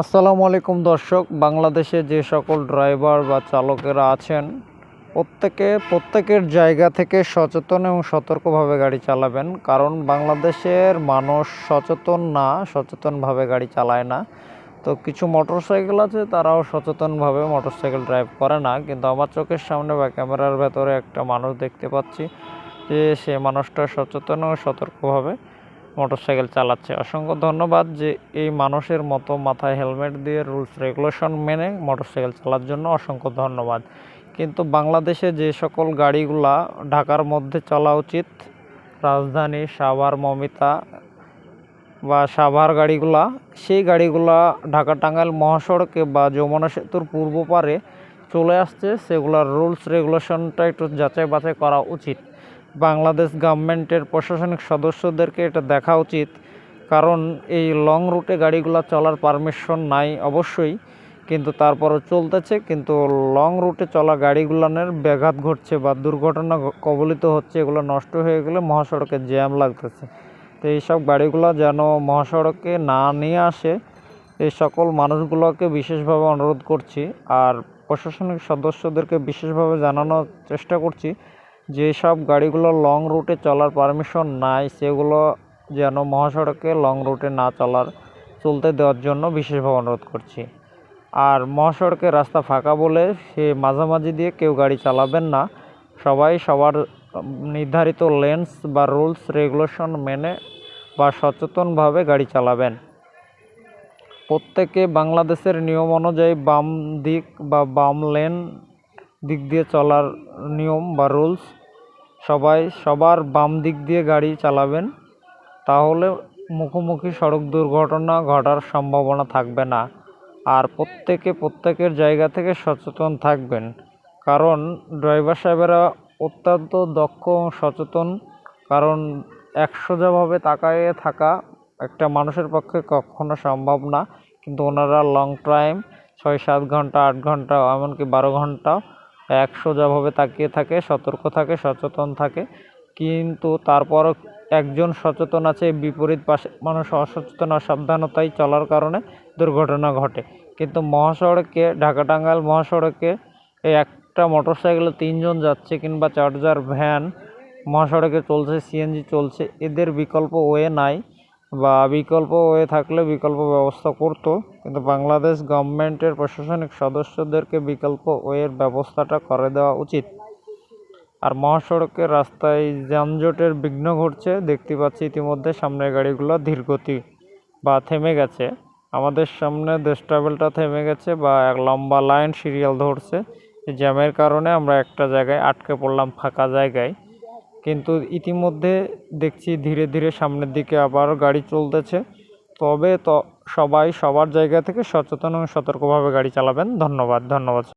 আসসালামু আলাইকুম দর্শক, বাংলাদেশে যে সকল ড্রাইভার বা চালকেরা আছেন, প্রত্যেকে, প্রত্যেকের জায়গা থেকে সচেতন এবং সতর্কভাবে গাড়ি চালাবেন। কারণ বাংলাদেশের মানুষ সচেতন না, সচেতনভাবে গাড়ি চালায় না। তো কিছু মোটরসাইকেল আছে, তারাও সচেতনভাবে মোটরসাইকেল ড্রাইভ করে না। কিন্তু আমার চোখের সামনে বা ক্যামেরার ভেতরে একটা মানুষ দেখতে পাচ্ছি যে সে মানুষটা সচেতন ও সতর্কভাবে মোটরসাইকেল চালাচ্ছে। অসংখ্য ধন্যবাদ যে এই মানুষের মতো মাথায় হেলমেট দিয়ে রুলস, রেগুলেশন মেনে মোটরসাইকেল চালার জন্য অসংখ্য ধন্যবাদ। কিন্তু বাংলাদেশে যে সকল গাড়িগুলা ঢাকার মধ্যে চলা উচিত, রাজধানী, সাভার, মমিতা বা সাভার গাড়িগুলা, সেই গাড়িগুলা ঢাকা টাঙ্গাইল মহাসড়কে বা যমুনা সেতুর পূর্ব পারে চলে আসছে, সেগুলোর রুলস, রেগুলেশনটা একটু যাচাই বাছাই করা উচিত। বাংলাদেশ গভর্নমেন্টের প্রশাসনিক সদস্যদেরকে এটা দেখা উচিত। কারণ এই লং রুটে গাড়িগুলো চলার পারমিশন নাই অবশ্যই, কিন্তু তারপরও চলতেছে। কিন্তু লং রুটে চলা গাড়িগুলানের ব্যাঘাত ঘটছে বা দুর্ঘটনা কবলিত হচ্ছে, এগুলো নষ্ট হয়ে গেলে মহাসড়কে জ্যাম লাগতেছে। তো এইসব গাড়িগুলো যেন মহাসড়কে না নিয়ে আসে, এই সকল মানুষগুলোকে বিশেষভাবে অনুরোধ করছি। আর প্রশাসনিক সদস্যদেরকে বিশেষভাবে জানানোর চেষ্টা করছি যে সব গাড়িগুলো লং রুটে চলার পারমিশন নাই, সেগুলো যেন মহাসড়কে লং রুটে না চলার, চলতে দেওয়ার জন্য বিশেষভাবে অনুরোধ করছি। আর মহাসড়কে রাস্তা ফাঁকা বলে সে মাঝামাঝি দিয়ে কেউ গাড়ি চালাবেন না। সবাই সবার নির্ধারিত লেন্স বা রুলস রেগুলেশন মেনে বা সচেতনভাবে গাড়ি চালাবেন। প্রত্যেকে বাংলাদেশের নিয়ম অনুযায়ী বাম দিক বা বাম লেন দিক দিয়ে চলার নিয়ম বা রুলস সবাই সবার বাম দিক দিয়ে গাড়ি চালাবেন, তাহলে মুখোমুখি সড়ক দুর্ঘটনা ঘটার সম্ভাবনা থাকবে না। আর প্রত্যেকে প্রত্যেকের জায়গা থেকে সচেতন থাকবেন, কারণ ড্রাইভার সাহেবেরা অত্যন্ত দক্ষ সচেতন। কারণ একসোজাভাবে তাকায়ে থাকা একটা মানুষের পক্ষে কখনো সম্ভব না, কিন্তু ওনারা লং টাইম ছয় সাত ঘণ্টা, আট ঘণ্টা, এমনকি বারো ঘণ্টা এক সোজাভাবে তাকিয়ে থাকে, সতর্ক থাকে, সচেতন থাকে। কিন্তু তারপরও একজন সচেতন আছে, বিপরীত পাশে মানুষ অসচেতন, অসাবধানতায় চলার কারণে দুর্ঘটনা ঘটে। কিন্তু মহাসড়কে ঢাকা টাঙ্গাইল মহাসড়কে এই একটা মোটরসাইকেলে তিনজন যাচ্ছে কিংবা চার্জার, ভ্যান মহাসড়কে চলছে, সিএনজি চলছে, এদের বিকল্প ওয়ে নাই। বা বিকল্প ওয়ে থাকলে বিকল্প ব্যবস্থা করতো, কিন্তু বাংলাদেশ গভর্নমেন্টের প্রশাসনিক সদস্যদেরকে বিকল্প ওয়ের ব্যবস্থাটা করে দেওয়া উচিত। আর মহাসড়কের রাস্তায় যানজটের বিঘ্ন ঘটছে, দেখতে পাচ্ছি ইতিমধ্যে সামনের গাড়িগুলো ধীরগতি বা থেমে গেছে। আমাদের সামনে দেশ ট্রাভেলটা থেমে গেছে বা এক লম্বা লাইন সিরিয়াল ধরছে। জ্যামের কারণে আমরা একটা জায়গায় আটকে পড়লাম ফাঁকা জায়গায়। কিন্তু ইতিমধ্যে দেখছি ধীরে ধীরে সামনের দিকে আবার গাড়ি চলতেছে। তবে তো, সবাই সবার জায়গা থেকে সচেতন এবং সতর্কভাবে গাড়ি চালাবেন। ধন্যবাদ ধন্যবাদ।